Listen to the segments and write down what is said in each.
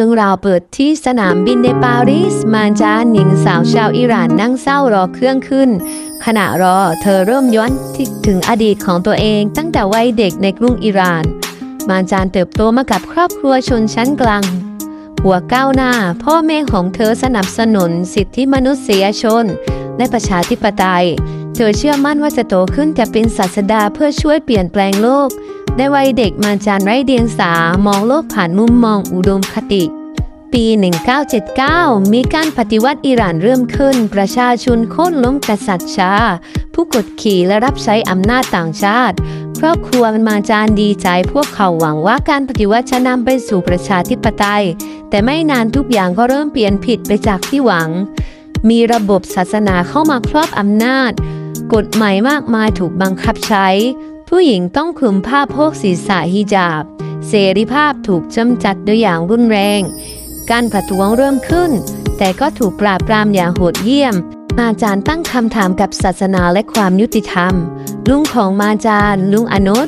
รื่องราวเปิดที่สนามบินในปารีส มารจานหญิงสาวชาวอิหร่านนั่งเศร้ารอเครื่องขึ้น ขณะรอเธอเริ่มย้อนที่ถึงอดีตของตัวเองตั้งแต่วัยเด็กในกรุงอิหร่าน มารจานเติบโตมากับครอบครัวชนชั้นกลาง หัวก้าวหน้า พ่อแม่ของเธอสนับสนุนสิทธิมนุษยชน และประชาธิปไตย เธอเชื่อมั่นว่าจะโตขึ้นจะเป็นศาสดาเพื่อช่วยเปลี่ยนแปลงโลก ในวัยเด็กมาจารย์ไร้เดียงสามองโลกผ่านมุมมองอุดมคติ ปี 1979 มีการปฏิวัติอิหร่านเริ่มขึ้น ประชาชนโค่นล้มกษัตริย์ชา ผู้กดขี่และรับใช้อำนาจต่างชาติครอบครัวมาจารย์ดีใจพวกเขาหวังว่าการปฏิวัติจะนำไปสู่ประชาธิปไตย แต่ไม่นานทุกอย่างก็เริ่มเปลี่ยนผิดไปจากที่หวัง มีระบบศาสนาเข้ามาครอบอำนาจ กฎหมายมากมายถูกบังคับใช้ ผู้หญิงต้องคลุมผ้าโพกศีรษะฮิญาบ เสรีภาพถูกจำจัดโดยอย่างรุนแรง การประท้วงเริ่มขึ้น แต่ก็ถูกปราบปรามอย่างโหดเยี่ยม มาจารย์ตั้งคำถามกับศาสนาและความยุติธรรม ลุงของมาจารย์ลุงอนุช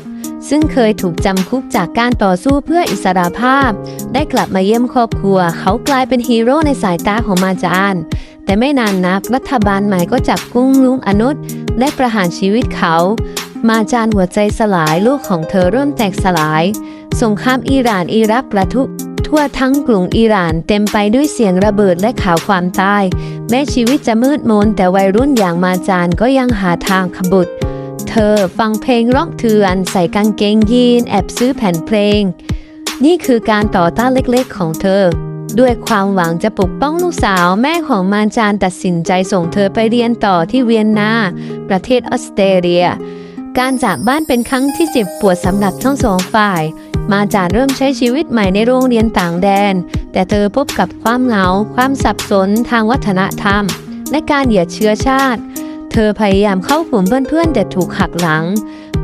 ซึ่งเคยถูกจำคุกจากการต่อสู้เพื่ออิสรภาพ ได้กลับมาเยี่ยมครอบครัว เขากลายเป็นฮีโร่ในสายตาของมาจารย์แต่ไม่นานนักรัฐบาลใหม่ก็จับกุมลุงอนุชและประหารชีวิตเขา มาจารย์หัวใจสลายลูกของเธอเริ่มแตกสลาย สงครามอิหร่านอิรักประทุทั่วทั้งกรุงอิหร่านเต็มไปด้วยเสียงระเบิดและข่าวความตาย แม้ชีวิตจะมืดมนแต่วัยรุ่นอย่างมาจารย์ก็ยังหาทางขบุตรเธอฟังเพลงร็อกเถื่อนใส่กางเกงยีนแอบซื้อแผ่นเพลง นี่คือการต่อต้านเล็กๆของเธอ ด้วยความหวังจะปกป้องลูกสาวแม่ของมาจารย์ตัดสินใจส่งเธอไปเรียนต่อที่เวียนนา ประเทศออสเตรเลีย การจากบ้านเป็นครั้งที่เจ็บปวดสำหรับทั้งสองฝ่าย มาจารย์เริ่มใช้ชีวิตใหม่ในโรงเรียนต่างแดน แต่เธอพบกับความเหงา ความสับสนทางวัฒนธรรม และการเหยียดเชื้อชาติ เธอพยายามเข้ากลุ่มเพื่อนๆ แต่ถูกหักหลัง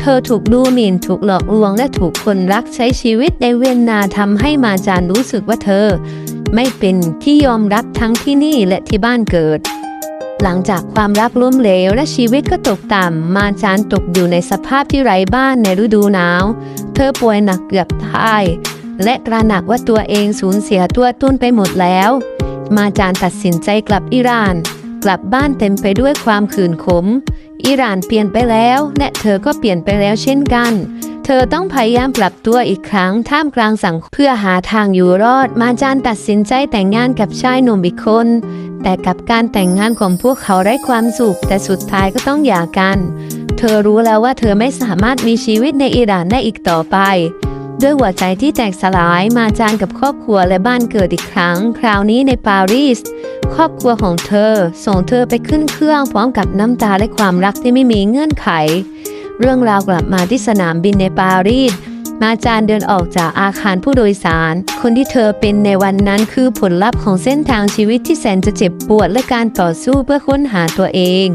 เธอถูกดูหมิ่น ถูกหลอกลวง และถูกคนรักใช้ชีวิตในเวียนนาทำให้มาจารย์รู้สึกว่าเธอ ไม่เป็นที่ยอมรับทั้งที่นี่และที่บ้านเกิด หลังจากความรักล้มเหลวและชีวิตก็ตกต่ำ มาจารย์ตกอยู่ในสภาพที่ไร้บ้านในฤดูหนาว เธอป่วยหนักเกือบตาย และตระหนักว่าตัวเองสูญเสียตัวตุนไปหมดแล้ว มาจารย์ตัดสินใจกลับอิหร่าน กลับบ้านเต็มไปด้วยความขืนขม อิหร่านเปลี่ยนไปแล้ว และเธอก็เปลี่ยนไปแล้วเช่นกันเธอต้องพยายามปรับตัวอีกครั้งท่ามกลางสังคมเพื่อหาทางอยู่รอด มาจารย์ตัดสินใจแต่งงานกับชายหนุ่มอีกคน แต่กับการแต่งงานของพวกเขาไร้ความสุข แต่สุดท้ายก็ต้องหย่ากัน เธอรู้แล้วว่าเธอไม่สามารถมีชีวิตในอิหร่านได้อีกต่อไป ด้วยหัวใจที่แตกสลายมาจานกับครอบครัวและบ้านเกิดอีกครั้ง คราวนี้ในปารีส ครอบครัวของเธอ ส่งเธอไปขึ้นเครื่องพร้อมกับน้ำตาและความรักที่ไม่มีเงื่อนไข เรื่องราวกลับมาที่สนามบินในปารีส มาจานเดินออกจากอาคารผู้โดยสาร คนที่เธอเป็นในวันนั้นคือผลลัพธ์ของเส้นทางชีวิตที่แสนจะเจ็บปวดและการต่อสู้เพื่อค้นหาตัวเอง